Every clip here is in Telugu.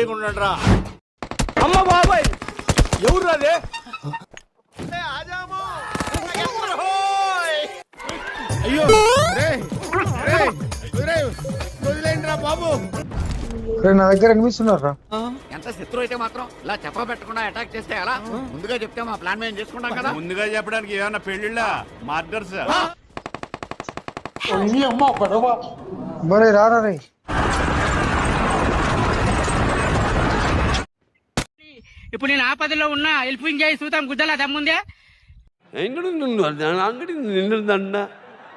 రెడీగా ఉండండి రా అమ్మ బాబాయ్! ఎవరు రాదే అయ్యో! వదిలేండి రా బాబు. రే నా దగ్గర అనిపిస్తున్నారా ఎంత శత్రు అయితే మాత్రం ఇలా చెప్ప పెట్టకుండా అటాక్ చేస్తే ఎలా? ముందుగా చెప్తే మా ప్లాన్ మేము చేసుకుంటాం కదా? ముందుగా చెప్పడానికి ఏమన్నా పెళ్ళిళ్ళ మర్డర్స్? మరి రారా రే. ఇప్పుడు నేను ఆపదలో ఉన్నా హెల్పింగ్ చేయి చూద్దాం గుద్దలా దమ్ముందే? ఎంగడు నిన్ను? అంగడి నిన్ను దండ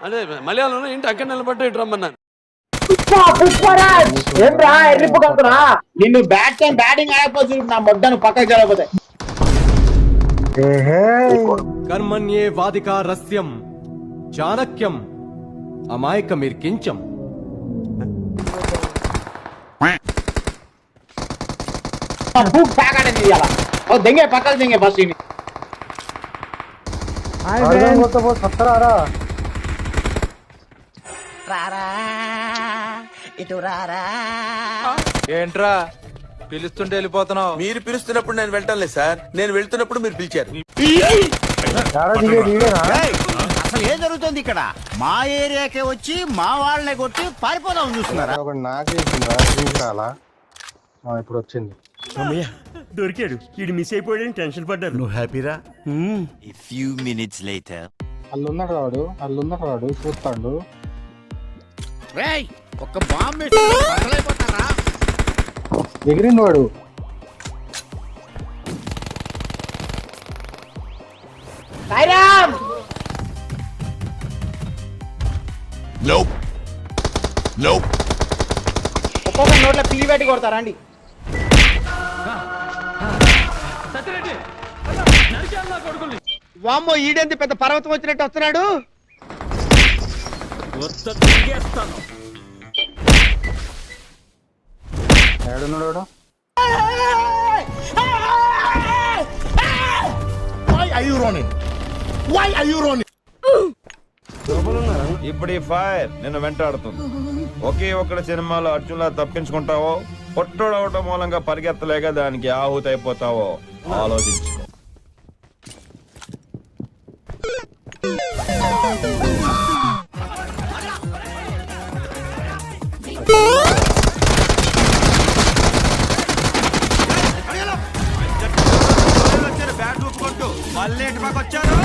అదే మలయాళంలో ఏంటి? అక్కడ నిలబడ్డా ఇటు రమ్మన్నాను ఏంట్రా ఎర్రిపు కంకునా నిన్ను బ్యాట్ టైం బ్యాటింగ్ ఆడకపోతే నా మొడ్డను పక్కకి జరగకపోతే. ఏహే. కర్మణ్యే వాదికా రస్యం చాణక్యం అమాయకమిర్కించం. ఓ దెంగే పక్కకి దెంగే ఫస్ట్ ఇని పో సత్తరారా? ఏంట్రా? పిలుస్తుంటే వెళ్ళిపోతున్నావు. మీరు పిలుస్తున్నప్పుడు నేను వెళ్ళటం లేదు సార్. నేను వెళ్తున్నప్పుడు మీరు పిలిచారు. అసలు ఏం జరుగుతుంది ఇక్కడ? మా ఏరియాకే వచ్చి మా వాళ్ళని కొట్టి పారిపోదాం చూస్తున్నారా? ఒకటి నాకేసిందా ఇప్పుడు వచ్చింది. దొరికాడు. ఇది మిస్ అయిపోయాడని టెన్షన్ పడ్డారు. నువ్వు హ్యాపీరా? అల్లున్నాడు వాడు అల్లున్నాడు వాడు చూస్తాడు. రేయ్ ఒక్క బాంబు వేస్తే బద్దలైపోతారా ఎగిరిండు వాడు. సాయిరామ్! ఒక్కొక్క నోట్ల పిల్లి పెట్టి కొడతారా అండి? వామ్మో ఈడెంత పెద్ద పర్వతం వచ్చినట్టు వస్తున్నాడు? ఏడున్నాడు ఇప్పుడు ఈ ఫైర్ నిన్ను వెంటాడుతుంది. ఒకే ఒక్కడి సినిమాలో అర్జున్లా తప్పించుకుంటావో పొట్టోడవటం మూలంగా పరిగెత్తలేక దానికి ఆహుతి అయిపోతావో ఆలోచించు మళ్ళీ ఇంటి పక్క వచ్చారు.